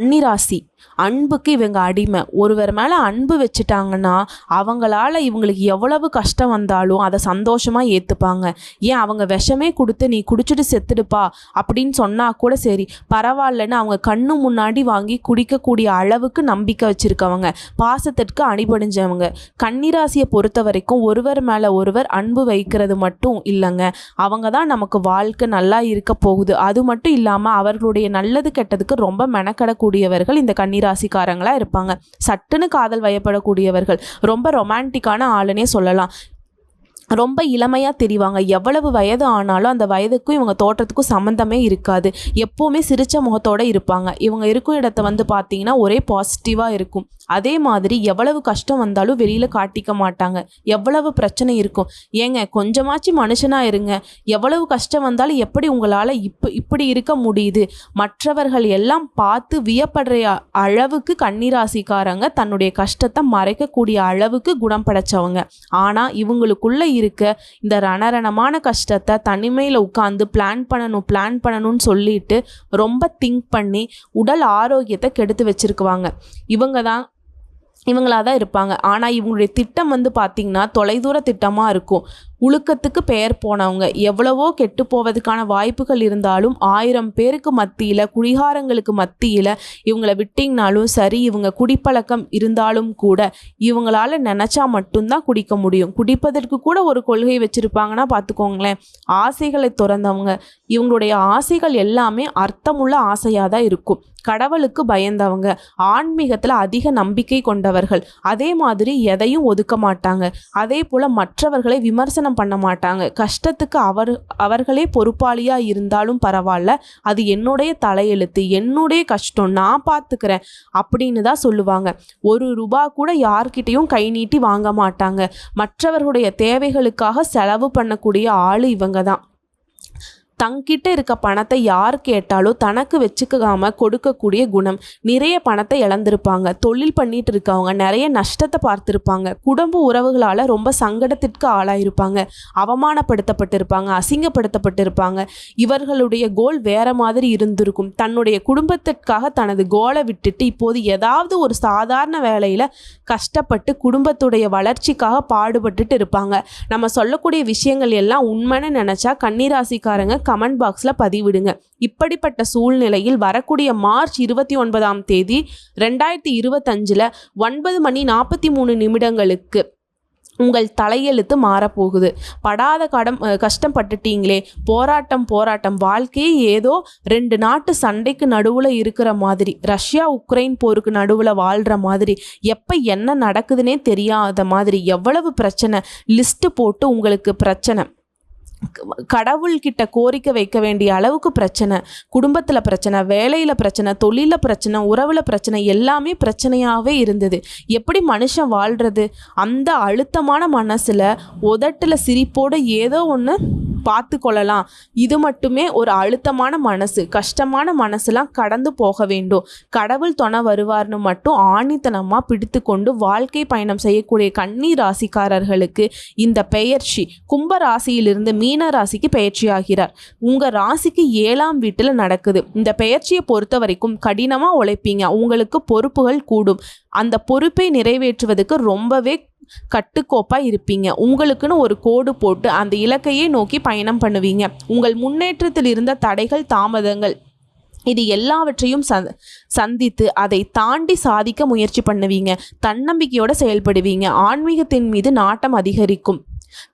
நிராசி அன்புக்கு இவங்க அடிமை. ஒருவர் மேலே அன்பு வச்சுட்டாங்கன்னா அவங்களால இவங்களுக்கு எவ்வளவு கஷ்டம் வந்தாலும் அதை சந்தோஷமாக ஏற்றுப்பாங்க ஏன் அவங்க விஷமே கொடுத்து நீ குடிச்சிட்டு செத்துடுப்பா அப்படின்னு சொன்னால் கூட சரி. பரவாயில்லன்னு அவங்க கண்ணு முன்னாடி வாங்கி குடிக்கக்கூடிய அளவுக்கு நம்பிக்கை வச்சுருக்கவங்க. பாசத்திற்கு அணிபடிஞ்சவங்க கன்னிராசியை பொறுத்த வரைக்கும் ஒருவர் மேலே ஒருவர் அன்பு வைக்கிறது மட்டும் இல்லைங்க. அவங்க தான் நமக்கு வாழ்க்கை நல்லா இருக்க போகுது. அது மட்டும் இல்லாமல் அவர்களுடைய நல்லது கெட்டதுக்கு ரொம்ப மெனக்கடக்கூடியவர்கள் இந்த கன்னிராசிக்காரங்களாக இருப்பாங்க. சட்டுன்னு காதல் வயப்படக்கூடியவர்கள். ரொம்ப ரொமான்டிக்கான ஆளுனே சொல்லலாம். ரொம்ப இளமையாக தெரிவாங்க. எவ்வளவு வயது ஆனாலும் அந்த வயதுக்கும் இவங்க தோற்றத்துக்கும் சம்மந்தமே இருக்காது. எப்போவுமே சிரித்த முகத்தோட இருப்பாங்க. இவங்க இருக்கும் இடத்த வந்து பார்த்தீங்கன்னா ஒரே பாசிட்டிவாக இருக்கும். அதே மாதிரி எவ்வளவு கஷ்டம் வந்தாலும் வெளியில் காட்டிக்க மாட்டாங்க. எவ்வளவு பிரச்சனை இருக்கும். ஏங்க கொஞ்சமாச்சும் மனுஷனாக இருங்க. எவ்வளவு கஷ்டம் வந்தாலும் எப்படி உங்களால் இப்போ இப்படி இருக்க முடியுது? மற்றவர்கள் எல்லாம் பார்த்து வியப்படுற அளவுக்கு கண்ணீராசிக்காரங்க தன்னுடைய கஷ்டத்தை மறைக்கக்கூடிய அளவுக்கு குணம் படைச்சவங்க. ஆனால் இவங்களுக்குள்ள இருக்க இந்த ரணரணமான கஷ்டத்தை தனிமையில் உட்காந்து பிளான் பண்ணணும் பிளான் பண்ணணும்னு சொல்லிட்டு ரொம்ப திங்க் பண்ணி உடல் ஆரோக்கியத்தை கெடுத்து வச்சிருக்குவாங்க. இவங்க தான் இவங்களாக தான் இருப்பாங்க. ஆனால் இவங்களுடைய திட்டம் வந்து பார்த்திங்கன்னா தொலைதூர திட்டமாக இருக்கும். உழுக்கத்துக்கு பெயர் போனவங்க. எவ்வளவோ கெட்டு போவதுக்கான வாய்ப்புகள் இருந்தாலும் ஆயிரம் பேருக்கு மத்தியில் குடிகாரங்களுக்கு மத்தியில் இவங்கள விட்டிங்கனாலும் சரி இவங்க குடிப்பழக்கம் இருந்தாலும் கூட இவங்களால நினச்சா மட்டும்தான் குடிக்க முடியும். குடிப்பதற்கு கூட ஒரு கொள்கை வச்சுருப்பாங்கன்னா பார்த்துக்கோங்களேன் ஆசைகளை துறந்தவங்க. இவங்களுடைய ஆசைகள் எல்லாமே அர்த்தமுள்ள ஆசையாக தான் இருக்கும். கடவுளுக்கு பயந்தவங்க. ஆன்மீகத்தில் அதிக நம்பிக்கை கொண்டவர்கள். அதே மாதிரி எதையும் ஒதுக்க மாட்டாங்க. அதே போல் மற்றவர்களை விமர்சனம் பண்ண மாட்டாங்க. கஷ்டத்துக்கு அவர் அவர்களே பொறுப்பாளியாக இருந்தாலும் பரவாயில்ல. அது என்னுடைய தலையெழுத்து என்னுடைய கஷ்டம் நான் பார்த்துக்கிறேன் அப்படின்னு தான் சொல்லுவாங்க. ஒரு ரூபா கூட யார்கிட்டையும் கை நீட்டி வாங்க மாட்டாங்க. மற்றவர்களுடைய தேவைகளுக்காக செலவு பண்ணக்கூடிய ஆள் இவங்க தான். தங்கிட்ட இருக்க பணத்தை யார் கேட்டாலும் தனக்கு வச்சுக்காம கொடுக்கக்கூடிய குணம். நிறைய பணத்தை இழந்திருப்பாங்க. தொழில் பண்ணிட்டு இருக்கவங்க நிறைய நஷ்டத்தை பார்த்துருப்பாங்க. குடும்ப உறவுகளால் ரொம்ப சங்கடத்திற்கு ஆளாயிருப்பாங்க. அவமானப்படுத்தப்பட்டிருப்பாங்க அசிங்கப்படுத்தப்பட்டிருப்பாங்க. இவர்களுடைய கோல் வேற மாதிரி இருந்திருக்கும். தன்னுடைய குடும்பத்திற்காக தனது கோலை விட்டுட்டு இப்போது ஏதாவது ஒரு சாதாரண வேலையில் கஷ்டப்பட்டு குடும்பத்துடைய வளர்ச்சிக்காக பாடுபட்டுட்டு இருப்பாங்க. நம்ம சொல்லக்கூடிய விஷயங்கள் எல்லாம் உண்மைன்னு நினச்சா கன்னிராசிக்காரங்க கமெண்ட் பாக்ஸில் பதிவிடுங்க. இப்படிப்பட்ட சூழ்நிலையில் வரக்கூடிய மார்ச் இருபத்தி ஒன்பதாம் தேதி ரெண்டாயிரத்தி இருபத்தஞ்சில் ஒன்பது மணி நாற்பத்தி மூணு நிமிடங்களுக்கு உங்கள் தலையெழுத்து மாறப்போகுது. படாத கடம் கஷ்டப்பட்டுட்டீங்களே. போராட்டம் போராட்டம். வாழ்க்கையே ஏதோ ரெண்டு நாட்டு சண்டைக்கு நடுவில் இருக்கிற மாதிரி. ரஷ்யா உக்ரைன் போருக்கு நடுவில் வாழ்கிற மாதிரி. எப்போ என்ன நடக்குதுன்னே தெரியாத மாதிரி. எவ்வளவு பிரச்சனை? லிஸ்ட்டு போட்டு உங்களுக்கு பிரச்சனை. கடவுள்கிட்ட கோரிக்கை வைக்க வேண்டிய அளவுக்கு பிரச்சனை குடும்பத்தில் பிரச்சனை வேலையில் பிரச்சனை தொழிலில் பிரச்சனை உறவில் பிரச்சனை எல்லாமே பிரச்சனையாகவே இருந்தது. எப்படி மனுஷன் வாழ்கிறது அந்த அழுத்தமான மனசில் உதட்டில் சிரிப்போடு ஏதோ ஒன்று பார்த்து கொள்ளலாம் இது மட்டுமே ஒரு அழுத்தமான மனசு. கஷ்டமான மனசுலாம் கடந்து போக வேண்டும். கடவுள் துணை வருவார்னு மட்டும் ஆணித்தனமாக பிடித்து கொண்டு வாழ்க்கை பயணம் செய்யக்கூடிய கன்னி ராசிக்காரர்களுக்கு இந்த பெயர்ச்சி கும்ப ராசியிலிருந்து மீன ராசிக்கு பெயர்ச்சி ஆகிறார் உங்கள் ராசிக்கு ஏழாம் வீட்டில் நடக்குது. இந்த பெயர்ச்சியை பொறுத்த வரைக்கும் கடினமாக உழைப்பீங்க. உங்களுக்கு பொறுப்புகள் கூடும். அந்த பொறுப்பை நிறைவேற்றுவதற்கு ரொம்பவே கட்டுக்கோப்பாக இருப்பீங்க. உங்களுக்குன்னு ஒரு கோடு போட்டு அந்த இலக்கையே நோக்கி பயணம் பண்ணுவீங்க. உங்கள் முன்னேற்றத்தில் இருந்த தடைகள் தாமதங்கள் இது எல்லாவற்றையும் ச சந்தித்து அதை தாண்டி சாதிக்க முயற்சி பண்ணுவீங்க. தன்னம்பிக்கையோடு செயல்படுவீங்க. ஆன்மீகத்தின் மீது நாட்டம் அதிகரிக்கும்.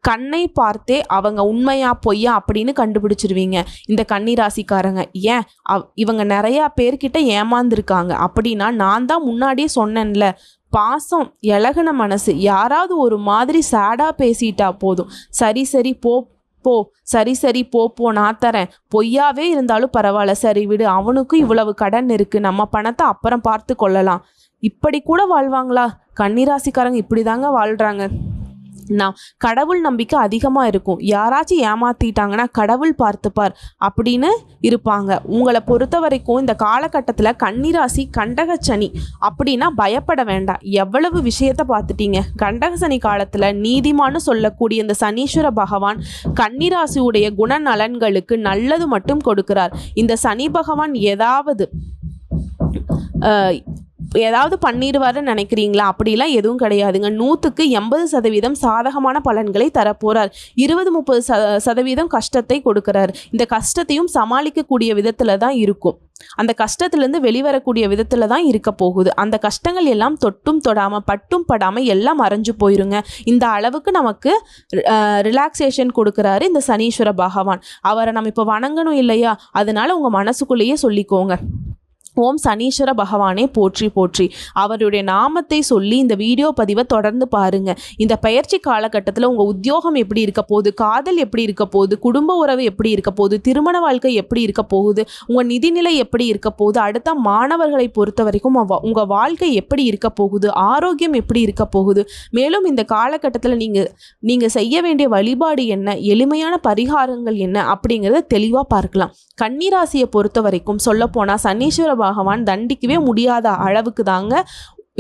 கண்ணை பார்த்தே அவங்க உண்மையா பொய்யா அப்படின்னு கண்டுபிடிச்சிருவீங்க. இந்த கன்னிராசிக்காரங்க ஏன் அவ் இவங்க நிறையா பேர்கிட்ட ஏமாந்துருக்காங்க. அப்படின்னா நான் தான் முன்னாடியே சொன்னேன்ல. பாசம் இலகின மனசு. யாராவது ஒரு மாதிரி சேடாக பேசிட்டா போதும். சரி சரி போ போ. சரி சரி போ போ நான் தரேன். பொய்யாவே இருந்தாலும் பரவாயில்ல. சரி விடு. அவனுக்கும் இவ்வளவு கடன் இருக்குது நம்ம பணத்தை அப்புறம் பார்த்து கொள்ளலாம். இப்படி கூட வாழ்வாங்களா? கன்னிராசிக்காரங்க இப்படி தாங்க வாழ்கிறாங்க நான் கடவுள் நம்பிக்கை அதிகமாக இருக்கும். யாராச்சும் ஏமாத்திட்டாங்கன்னா கடவுள் பார்த்துப்பார் அப்படின்னு இருப்பாங்க. உங்களை பொறுத்த வரைக்கும் இந்த காலகட்டத்தில் கன்னிராசி கண்டகச்சனி அப்படின்னா பயப்பட வேண்டாம். எவ்வளவு விஷயத்த பார்த்துட்டீங்க? கண்டகசனி காலத்தில் நீதிமான்னு சொல்லக்கூடிய இந்த சனீஸ்வர பகவான் கன்னிராசியுடைய குணநலன்களுக்கு நல்லது மட்டும் கொடுக்கிறார். இந்த சனி பகவான் ஏதாவது ஏதாவது பண்ணிடுவாருன்னு நினைக்கிறீங்களா? அப்படிலாம் எதுவும் கிடையாதுங்க. நூற்றுக்கு எண்பது சதவீதம் சாதகமான பலன்களை தரப்போகிறார் இருபது முப்பது ச சதவீதம் கஷ்டத்தை கொடுக்குறார். இந்த கஷ்டத்தையும் சமாளிக்கக்கூடிய விதத்தில் தான் இருக்கும். அந்த கஷ்டத்துலேருந்து வெளிவரக்கூடிய விதத்தில் தான் இருக்க போகுது. அந்த கஷ்டங்கள் எல்லாம் தொட்டும் தொடாமல் பட்டும் படாமல் எல்லாம் மறைஞ்சு போயிருங்க. இந்த அளவுக்கு நமக்கு ரிலாக்ஸேஷன் கொடுக்குறாரு இந்த சனீஸ்வர பகவான். அவரை நம்ம இப்போ வணங்கணும் இல்லையா? அதனால உங்கள் மனசுக்குள்ளேயே சொல்லிக்கோங்க. ஓம் சனீஸ்வர பகவானே போற்றி போற்றி. அவருடைய நாமத்தை சொல்லி இந்த வீடியோ பதிவை தொடர்ந்து பாருங்க. இந்த பயிற்சி காலகட்டத்தில் உங்கள் உத்தியோகம் எப்படி இருக்க போகுது? காதல் எப்படி இருக்க போகுது? குடும்ப உறவு எப்படி இருக்க போகுது? திருமண வாழ்க்கை எப்படி இருக்க போகுது? உங்கள் நிதிநிலை எப்படி இருக்க போகுது? அடுத்த மாணவர்களை பொறுத்த வரைக்கும் உங்கள் வாழ்க்கை எப்படி இருக்க போகுது? ஆரோக்கியம் எப்படி இருக்க போகுது? மேலும் இந்த காலகட்டத்தில் நீங்கள் நீங்கள் செய்ய வேண்டிய வழிபாடு என்ன? எளிமையான பரிகாரங்கள் என்ன? அப்படிங்கிறத தெளிவாக பார்க்கலாம். கன்னிராசியை பொறுத்த வரைக்கும் சொல்லப்போனால் சனீஸ்வர பகவான் தண்டிக்கவே முடியாத அளவுக்கு தாங்க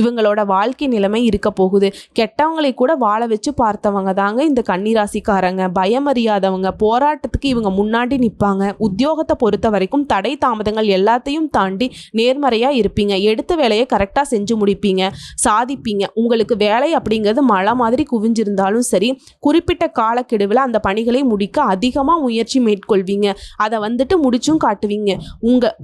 இவங்களோட வாழ்க்கை நிலைமை இருக்க போகுது. கெட்டவங்களை கூட வாழ வச்சு பார்த்தவங்க தாங்க இந்த கன்னிராசிக்காரங்க. பயமறியாதவங்க. போராட்டத்துக்கு இவங்க முன்னாடி நிற்பாங்க உத்தியோகத்தை பொறுத்த வரைக்கும் தடை தாமதங்கள் எல்லாத்தையும் தாண்டி நேர்மறையாக இருப்பீங்க. எடுத்த வேலையை கரெக்டாக செஞ்சு முடிப்பீங்க. சாதிப்பீங்க. உங்களுக்கு வேலை அப்படிங்கிறது மழை மாதிரி குவிஞ்சிருந்தாலும் சரி குறிப்பிட்ட காலக்கெடுவில் அந்த பணிகளை முடிக்க அதிகமாக முயற்சி மேற்கொள்வீங்க. அதை வந்துட்டு முடிச்சும் காட்டுவீங்க. உங்கள்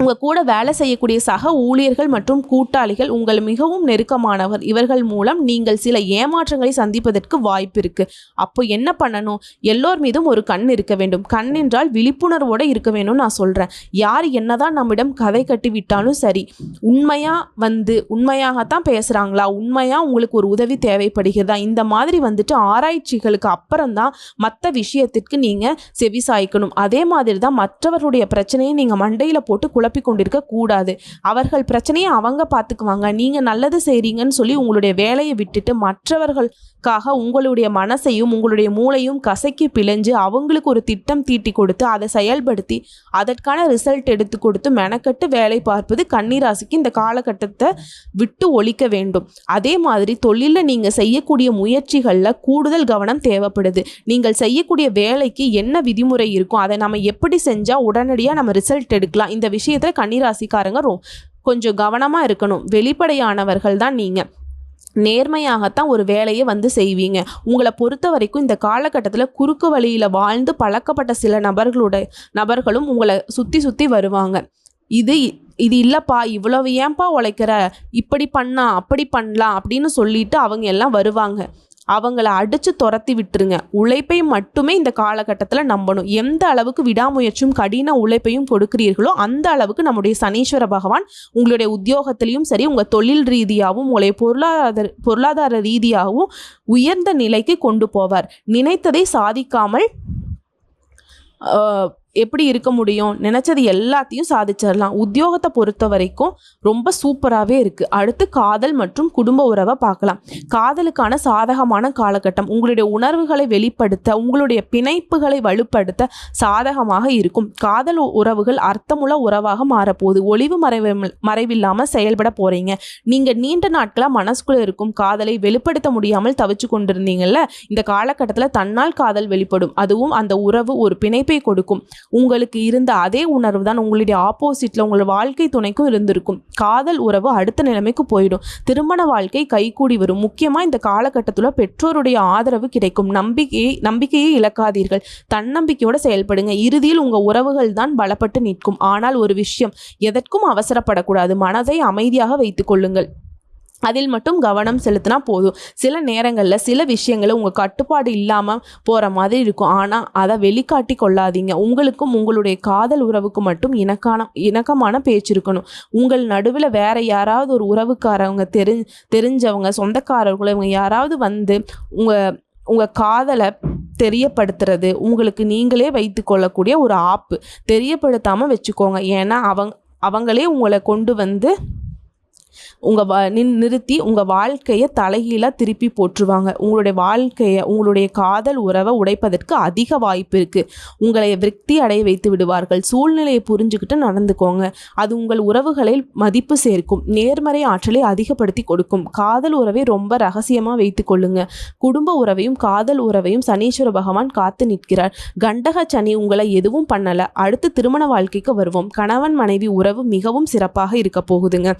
உங்கள் கூட வேலை செய்யக்கூடிய சக ஊழியர்கள் மற்றும் கூட்டாளிகள் உங்கள் மிகவும் நெருக்கமானவர். இவர்கள் மூலம் நீங்கள் சில ஏமாற்றங்களை சந்திப்பதற்கு வாய்ப்பு இருக்குது அப்போ என்ன பண்ணணும்? எல்லோர் மீதும் ஒரு கண் இருக்க வேண்டும். கண் என்றால் விழிப்புணர்வோடு இருக்க வேணும்னு நான் சொல்கிறேன் யார் என்னதான் நம்மிடம் கதை கட்டி விட்டாலும் சரி உண்மையாக வந்து உண்மையாகத்தான் பேசுகிறாங்களா உண்மையாக உங்களுக்கு ஒரு உதவி தேவைப்படுகிறதா? இந்த மாதிரி வந்துட்டு ஆராய்ச்சிகளுக்கு அப்புறம்தான் மற்ற விஷயத்திற்கு நீங்கள் செவி சாய்க்கணும் அதே மாதிரி தான் மற்றவருடைய பிரச்சனையை நீங்கள் மண்டையில் போட்டு குழப்பி கொண்டிருக்க கூடாது. அவர்கள் பிரச்சனையை அவங்க பார்த்துக்குவாங்க. நீங்கள் நல்லது செய்கிறீங்கன்னு சொல்லி உங்களுடைய வேலையை விட்டுட்டு மற்றவர்களுக்காக உங்களுடைய மனசையும் உங்களுடைய மூளையும் கசக்கி பிழைஞ்சு அவங்களுக்கு ஒரு திட்டம் தீட்டி கொடுத்து அதை செயல்படுத்தி அதற்கான ரிசல்ட் எடுத்து கொடுத்து மெனக்கட்டு வேலை பார்ப்பது கன்னிராசிக்கு இந்த காலகட்டத்தை விட்டு ஒழிக்க வேண்டும். அதே மாதிரி தொழிலில் நீங்கள் செய்யக்கூடிய முயற்சிகளில் கூடுதல் கவனம் தேவைப்படுது. நீங்கள் செய்யக்கூடிய வேலைக்கு என்ன விதிமுறை இருக்கும் அதை நம்ம எப்படி செஞ்சால் உடனடியாக நம்ம ரிசல்ட் எடுக்கலாம். இந்த விஷயத்தில் கன்னிராசிக்காரங்க ரொ கொஞ்சம் கவனமாக இருக்கணும். வெளிப்படையானவர்கள் தான் நீங்கள் நேர்மையாகத்தான் ஒரு வேலையை வந்து செய்வீங்க. உங்களை பொறுத்த வரைக்கும் இந்த காலகட்டத்தில் குறுக்கு வழியில் வாழ்ந்து பழக்கப்பட்ட சில நபர்களோட நபர்களும் உங்களை சுற்றி சுற்றி வருவாங்க. இது இது இல்லைப்பா இவ்வளவு ஏன்பா உழைக்கிற? இப்படி பண்ணா அப்படி பண்ணலாம் அப்படின்னு சொல்லிட்டு அவங்க எல்லாம் வருவாங்க. அவங்கள அடித்து துரத்தி விட்டுருங்க. உழைப்பை மட்டுமே இந்த காலகட்டத்தில் நம்பணும். எந்த அளவுக்கு விடாமுயற்சியும் கடின உழைப்பையும் கொடுக்கிறீர்களோ அந்த அளவுக்கு நம்முடைய சனீஸ்வர பகவான் உங்களுடைய உத்தியோகத்திலையும் சரி உங்கள் தொழில் ரீதியாகவும் உங்களுடைய பொருளாதார பொருளாதார ரீதியாகவும் உயர்ந்த நிலைக்கு கொண்டு போவார். நினைத்ததை சாதிக்காமல் எப்படி இருக்க முடியும்? நினச்சது எல்லாத்தையும் சாதிச்சிடலாம். உத்தியோகத்தை பொறுத்த வரைக்கும் ரொம்ப சூப்பராகவே இருக்குது அடுத்து காதல் மற்றும் குடும்ப உறவை பார்க்கலாம். காதலுக்கான சாதகமான காலகட்டம். உங்களுடைய உணர்வுகளை வெளிப்படுத்த உங்களுடைய பிணைப்புகளை வலுப்படுத்த சாதகமாக இருக்கும். காதல் உறவுகள் அர்த்தமுள்ள உறவாக மாறப்போகுது. ஒளிவு மறைவு மறைவில்லாமல் செயல்பட போகிறீங்க நீங்கள் நீண்ட நாட்களாக மனசுக்குள்ளே இருக்கும். காதலை வெளிப்படுத்த முடியாமல் தவிச்சு கொண்டிருந்தீங்கல்ல? இந்த காலகட்டத்தில் தன்னால் காதல் வெளிப்படும். அதுவும் அந்த உறவு ஒரு பிணைப்பை கொடுக்கும். உங்களுக்கு இருந்த அதே உணர்வு தான் உங்களுடைய ஆப்போசிட்டில் உங்களோட வாழ்க்கை துணைக்கும் இருந்திருக்கும். காதல் உறவு அடுத்த நிலைமைக்கு போயிடும். திருமண வாழ்க்கை கைகூடி வரும். முக்கியமாக இந்த காலகட்டத்தில் பெற்றோருடைய ஆதரவு கிடைக்கும். நம்பிக்கையை நம்பிக்கையை இழக்காதீர்கள். தன்னம்பிக்கையோடு செயல்படுங்க. இறுதியில் உங்கள் உறவுகள் தான் பலப்பட்டு நிற்கும். ஆனால் ஒரு விஷயம் எதற்கும் அவசரப்படக்கூடாது. மனதை அமைதியாக வைத்துக் கொள்ளுங்கள். அதில் மட்டும் கவனம் செலுத்தினா போதும். சில நேரங்களில் சில விஷயங்களை உங்கள் கட்டுப்பாடு இல்லாமல் போகிற மாதிரி இருக்கும். ஆனால் அதை வெளிக்காட்டி கொள்ளாதீங்க. உங்களுக்கும் உங்களுடைய காதல் உறவுக்கு மட்டும் இணக்கான இணக்கமான பேச்சு இருக்கணும். உங்கள் நடுவில் வேற யாராவது ஒரு உறவுக்காரவங்க தெரி தெரிஞ்சவங்க சொந்தக்காரர்கள் இவங்க யாராவது வந்து உங்கள் உங்கள் காதலை தெரியப்படுத்துறது உங்களுக்கு நீங்களே வைத்து கொள்ளக்கூடிய ஒரு ஆப்பு. தெரியப்படுத்தாமல் வச்சுக்கோங்க. ஏன்னா அவங்க அவங்களே உங்களை கொண்டு வந்து உங்கள் வ நின் நிறுத்தி உங்கள் வாழ்க்கையை தலைகீழாக திருப்பி போற்றுவாங்க. உங்களுடைய வாழ்க்கையை உங்களுடைய காதல் உறவை உடைப்பதற்கு அதிக வாய்ப்பு இருக்குது உங்களை விருத்தி அடைய வைத்து விடுவார்கள். சூழ்நிலையை புரிஞ்சுக்கிட்டு நடந்துக்கோங்க. அது உங்கள் உறவுகளில் மதிப்பு சேர்க்கும். நேர்மறை ஆற்றலை அதிகப்படுத்தி கொடுக்கும். காதல் உறவை ரொம்ப ரகசியமாக வைத்து கொள்ளுங்க. குடும்ப உறவையும் காதல் உறவையும் சனீஸ்வர பகவான் காத்து நிற்கிறார். கண்டக சனி உங்களை எதுவும் பண்ணலை. அடுத்து திருமண வாழ்க்கைக்கு வருவோம். கணவன் மனைவி உறவு மிகவும் சிறப்பாக இருக்க போகுதுங்க.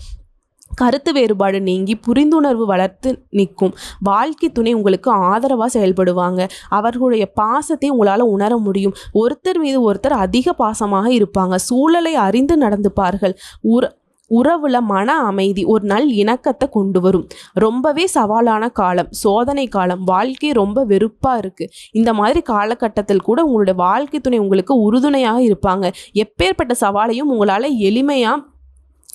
கருத்து வேறுபாடு நீங்கி புரிந்துணர்வு வளர்த்து நிற்கும். வாழ்க்கை துணை உங்களுக்கு ஆதரவாக செயல்படுவாங்க. அவர்களுடைய பாசத்தை உங்களால் உணர முடியும். ஒருத்தர் மீது ஒருத்தர் அதிக பாசமாக இருப்பாங்க. சூழலை அறிந்து நடந்துப்பார்கள். உற உறவுல மன அமைதி ஒரு நல் இணக்கத்தை கொண்டு வரும். ரொம்பவே சவாலான காலம் சோதனை காலம். வாழ்க்கை ரொம்ப வெறுப்பாக இருக்குது இந்த மாதிரி காலகட்டத்தில் கூட உங்களுடைய வாழ்க்கை துணை உங்களுக்கு உறுதுணையாக இருப்பாங்க. எப்பேற்பட்ட சவாலையும் உங்களால் எளிமையாக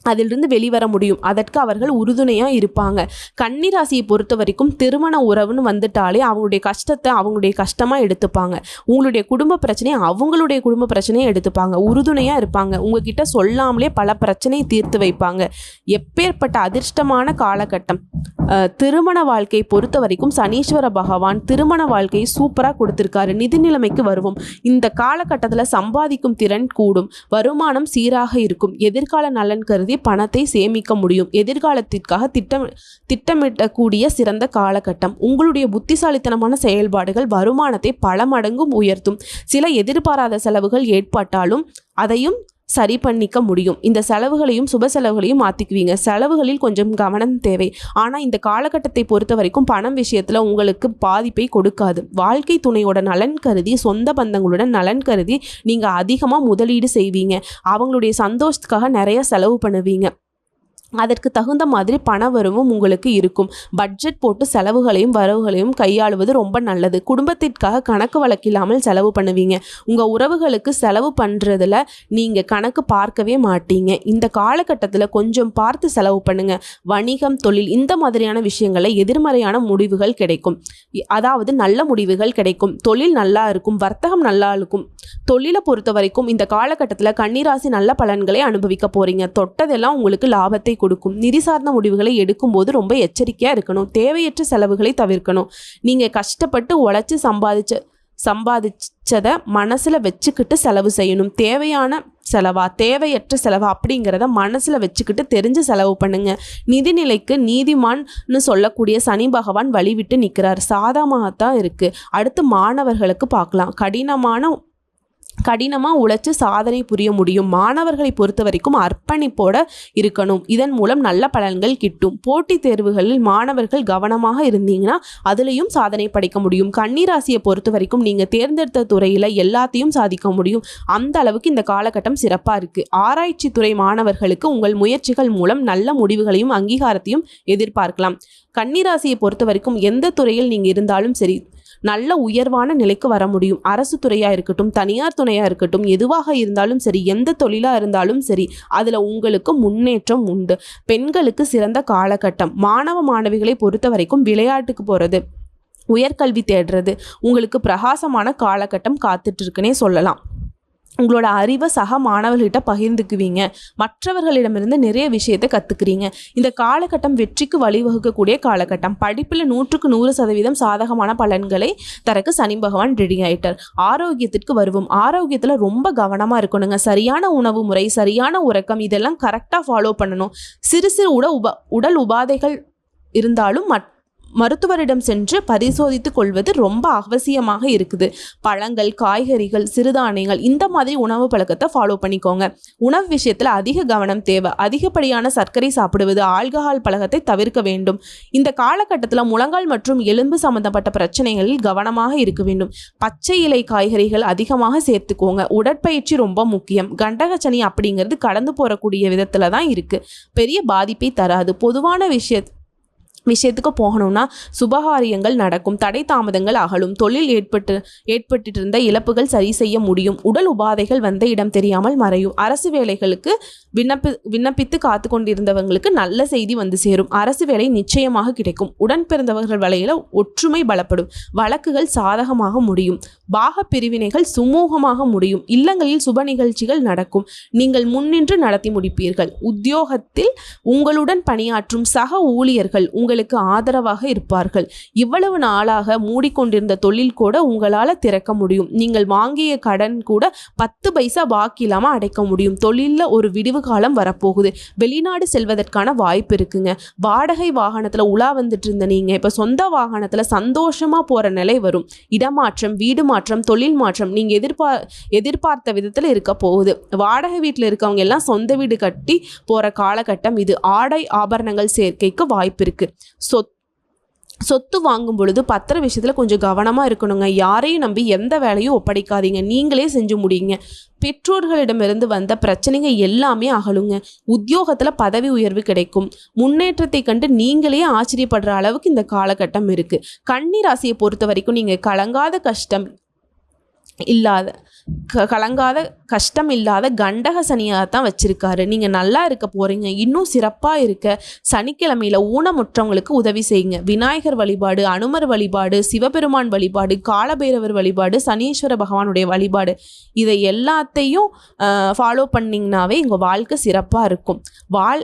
அதிலிருந்து வெளிவர முடியும். அதற்கு அவர்கள் உறுதுணையாக இருப்பாங்க. கன்னிராசியை பொறுத்த வரைக்கும் திருமண உறவுன்னு வந்துட்டாலே அவங்களுடைய கஷ்டத்தை அவங்களுடைய கஷ்டமாக எடுத்துப்பாங்க. உங்களுடைய குடும்ப பிரச்சனையை அவங்களுடைய குடும்ப பிரச்சனையை எடுத்துப்பாங்க. உறுதுணையாக இருப்பாங்க. உங்ககிட்ட சொல்லாமலே பல பிரச்சனையை தீர்த்து வைப்பாங்க. எப்பேற்பட்ட அதிர்ஷ்டமான காலகட்டம். திருமண வாழ்க்கையை பொறுத்த வரைக்கும் சனீஸ்வர பகவான் திருமண வாழ்க்கையை சூப்பராக கொடுத்துருக்காரு. நிதி நிலைமைக்கு வருவோம். இந்த காலகட்டத்தில் சம்பாதிக்கும் திறன் கூடும். வருமானம் சீராக இருக்கும். எதிர்கால நலன் கருதி கருதி பணத்தை சேமிக்க முடியும். எதிர்காலத்திற்காக திட்டம் திட்டமிடக்கூடிய சிறந்த காலகட்டம். உங்களுடைய புத்திசாலித்தனமான செயல்பாடுகள் வருமானத்தை பல மடங்கும் உயர்த்தும். சில எதிர்பாராத செலவுகள் ஏற்பட்டாலும் அதையும் சரி பண்ணிக்க முடியும். இந்த செலவுகளையும் சுப செலவுகளையும் மாற்றிக்குவீங்க செலவுகளில் கொஞ்சம் கவனம் தேவை. ஆனால் இந்த காலகட்டத்தை பொறுத்த வரைக்கும் பணம் விஷயத்தில் உங்களுக்கு பாதிப்பை கொடுக்காது. வாழ்க்கை துணையோட நலன் கருதி சொந்த பந்தங்களுடன் நலன் கருதி நீங்கள் அதிகமாக முதலீடு செய்வீங்க. அவங்களுடைய சந்தோஷத்துக்காக நிறைய செலவு பண்ணுவீங்க. அதற்கு தகுந்த மாதிரி பண வரவும் உங்களுக்கு இருக்கும். பட்ஜெட் போட்டு செலவுகளையும் வரவுகளையும் கையாளுவது ரொம்ப நல்லது. குடும்பத்திற்காக கணக்கு வழக்கில்லாமல் செலவு பண்ணுவீங்க. உங்கள் உறவுகளுக்கு செலவு பண்ணுறதுல நீங்கள் கணக்கு பார்க்கவே மாட்டீங்க. இந்த காலகட்டத்தில் கொஞ்சம் பார்த்து செலவு பண்ணுங்க. வணிகம் தொழில் இந்த மாதிரியான விஷயங்களை எதிர்மறையான முடிவுகள் கிடைக்கும். அதாவது நல்ல முடிவுகள் கிடைக்கும். தொழில் நல்லா இருக்கும். வர்த்தகம் நல்லா இருக்கும். தொழிலை பொறுத்த வரைக்கும் இந்த காலகட்டத்தில் கன்னிராசி நல்ல பலன்களை அனுபவிக்க போகிறீங்க தொட்டதெல்லாம் உங்களுக்கு லாபத்தை கொடுக்கும். நிதி சார்ந்த முடிவுகளை எடுக்கும்போது ரொம்ப எச்சரிக்கையாக இருக்கணும். தேவையற்ற செலவுகளை தவிர்க்கணும். நீங்கள் கஷ்டப்பட்டு உழைச்சி சம்பாதிச்ச சம்பாதிச்சதை மனசில் வச்சுக்கிட்டு செலவு செய்யணும். தேவையான செலவா தேவையற்ற செலவா அப்படிங்கிறத மனசில் வச்சுக்கிட்டு தெரிஞ்சு செலவு பண்ணுங்க. நிதிநிலைக்கு நீதிமான்னு சொல்லக்கூடிய சனி பகவான் வழிவிட்டு நிற்கிறார் சாதகமாகத்தான் இருக்குது அடுத்து மாணவர்களுக்கு பார்க்கலாம். கடினமான கடினமாக உழைச்சி சாதனை புரிய முடியும். மாணவர்களை பொறுத்த வரைக்கும் அர்ப்பணிப்போட இருக்கணும். இதன் மூலம் நல்ல பலன்கள் கிட்டும். போட்டித் தேர்வுகளில் மாணவர்கள் கவனமாக இருந்தீங்கன்னா அதுலேயும் சாதனை படைக்க முடியும். கன்னிராசியை பொறுத்த வரைக்கும் நீங்கள் தேர்ந்தெடுத்த துறையில் எல்லாத்தையும் சாதிக்க முடியும். அந்த அளவுக்கு இந்த காலகட்டம் சிறப்பாக இருக்குது ஆராய்ச்சி துறை மாணவர்களுக்கு உங்கள் முயற்சிகள் மூலம் நல்ல முடிவுகளையும் அங்கீகாரத்தையும் எதிர்பார்க்கலாம். கன்னிராசியை பொறுத்த வரைக்கும் எந்த துறையில் நீங்கள் இருந்தாலும் சரி நல்ல உயர்வான நிலைக்கு வர முடியும். அரசு துறையாக இருக்கட்டும் தனியார் துணையாக இருக்கட்டும் எதுவாக இருந்தாலும் சரி எந்த தொழிலாக இருந்தாலும் சரி அதில் உங்களுக்கு முன்னேற்றம் உண்டு. பெண்களுக்கு சிறந்த காலகட்டம். மாணவ மாணவிகளை பொறுத்த வரைக்கும் விளையாட்டுக்கு போகிறது உயர்கல்வி தேடுறது உங்களுக்கு பிரகாசமான காலகட்டம் காத்துட்ருக்குன்னே சொல்லலாம். உங்களோட அறிவை சக மாணவர்கள்கிட்ட பகிர்ந்துக்குவீங்க. மற்றவர்களிடமிருந்து நிறைய விஷயத்தை கற்றுக்குறீங்க இந்த காலகட்டம் வெற்றிக்கு வழிவகுக்கக்கூடிய காலகட்டம். படிப்பில் நூற்றுக்கு நூறு சதவீதம் சாதகமான பலன்களை தரக்கு சனி பகவான் ரெடி ஆயிட்டார். ஆரோக்கியத்திற்கு வருவோம். ஆரோக்கியத்தில் ரொம்ப கவனமாக இருக்கணுங்க. சரியான உணவு முறை சரியான உறக்கம் இதெல்லாம் கரெக்டாக ஃபாலோ பண்ணணும். சிறு சிறு உட உப உடல் உபாதைகள் இருந்தாலும் மட் மருத்துவரிடம் சென்று பரிசோதித்து கொள்வது ரொம்ப அவசியமாக இருக்குது. பழங்கள் காய்கறிகள் சிறுதானியங்கள் இந்த மாதிரி உணவு பழக்கத்தை ஃபாலோ பண்ணிக்கோங்க. உணவு விஷயத்தில் அதிக கவனம் தேவை. அதிகப்படியான சர்க்கரை சாப்பிடுவது ஆல்கஹால் பழக்கத்தை தவிர்க்க வேண்டும். இந்த காலகட்டத்தில் முழங்கால் மற்றும் எலும்பு சம்பந்தப்பட்ட பிரச்சனைகளில் கவனமாக இருக்க வேண்டும். பச்சை இலை காய்கறிகள் அதிகமாக சேர்த்துக்கோங்க. உடற்பயிற்சி ரொம்ப முக்கியம். கண்டகச்சனி அப்படிங்கிறது கடந்து போகக்கூடிய விதத்தில் தான் இருக்குது பெரிய பாதிப்பை தராது. பொதுவான விஷய விஷயத்துக்கு போகணும்னா சுபகாரியங்கள் நடக்கும். தடை தாமதங்கள் அகலும். தொழில் ஏற்பட்டு ஏற்பட்டிருந்த இழப்புகள் சரி செய்ய முடியும். உடல் உபாதைகள் வந்த இடம் தெரியாமல் மறையும். அரசு வேலைகளுக்கு விண்ணப்பி விண்ணப்பித்து காத்து கொண்டிருந்தவங்களுக்கு நல்ல செய்தி வந்து சேரும். அரசு வேலை நிச்சயமாக கிடைக்கும். உடன் பிறந்தவர்கள் வலையில ஒற்றுமை பலப்படும். வழக்குகள் சாதகமாக முடியும். பாக பிரிவினைகள் சுமூகமாக முடியும். இல்லங்களில் சுப நிகழ்ச்சிகள் நடக்கும். நீங்கள் முன்னின்று நடத்தி முடிப்பீர்கள். உத்தியோகத்தில் உங்களுடன் பணியாற்றும் சக ஊழியர்கள் உங்கள் உங்களுக்கு ஆதரவாக இருப்பார்கள். இவ்வளவு நாளாக மூடிக்கொண்டிருந்த தொழில் கூட உங்களால் திறக்க முடியும். நீங்கள் வாங்கிய கடன் கூட பத்து பைசா பாக்கி இல்லாமல் அடைக்க முடியும். தொழிலில் ஒரு விடிவு காலம் வரப்போகுது. வெளிநாடு செல்வதற்கான வாய்ப்பு இருக்குங்க. வாடகை வாகனத்தில் உலா வந்துட்டு இருந்த நீங்கள் இப்போ சொந்த வாகனத்தில் சந்தோஷமாக போகிற நிலை வரும். இடமாற்றம் வீடு மாற்றம் தொழில் மாற்றம் நீங்கள் எதிர்பார் எதிர்பார்த்த விதத்தில் இருக்க போகுது. வாடகை வீட்டில் இருக்கவங்க எல்லாம் சொந்த வீடு கட்டி போகிற காலகட்டம் இது. ஆடை ஆபரணங்கள் சேர்க்கைக்கு வாய்ப்பு இருக்குது சொத் சொத்து வாங்கும் பொழுது பத்திர விஷயத்தில் கொஞ்சம் கவனமாக இருக்கணுங்க. யாரையும் நம்பி எந்த வேலையும் ஒப்படைக்காதீங்க. நீங்களே செஞ்சு முடியுங்க. பெற்றோர்களிடமிருந்து வந்த பிரச்சனைங்க எல்லாமே அகலுங்க. உத்தியோகத்தில் பதவி உயர்வு கிடைக்கும். முன்னேற்றத்தை கண்டு நீங்களே ஆச்சரியப்படுற அளவுக்கு இந்த காலகட்டம் இருக்குது கன்னி ராசியை பொறுத்த வரைக்கும் நீங்கள் கலங்காத கஷ்டம் இல்லாத க கலங்காத கஷ்டம் இல்லாத கண்டக சனியாக தான் வச்சுருக்காரு. நீங்கள் நல்லா இருக்க போகிறீங்க இன்னும் சிறப்பாக இருக்க சனிக்கிழமையில் ஊனமுற்றவங்களுக்கு உதவி செய்யுங்க. விநாயகர் வழிபாடு அனுமர் வழிபாடு சிவபெருமான் வழிபாடு காலபைரவர் வழிபாடு சனீஸ்வர பகவானுடைய வழிபாடு இதை எல்லாத்தையும் ஃபாலோ பண்ணிங்கனாவே உங்கள் வாழ்க்கை சிறப்பாக இருக்கும். வாழ்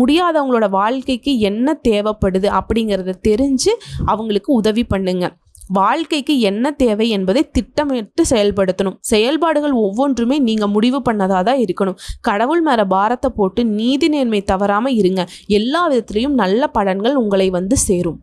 முடியாதவங்களோட வாழ்க்கைக்கு என்ன தேவைப்படுது அப்படிங்கிறத தெரிஞ்சு அவங்களுக்கு உதவி பண்ணுங்கள் வாழ்க்கைக்கு என்ன தேவை என்பதை திட்டமிட்டு செயல்படுத்தணும். செயல்பாடுகள் ஒவ்வொன்றுமே நீங்கள் முடிவு பண்ணதாக தான் இருக்கணும். கடவுள் மேலே பாரத்தை போட்டு நீதி நேர்மை தவறாமல் இருங்க. எல்லா விதத்துலேயும் நல்ல பலன்கள் உங்களை வந்து சேரும்.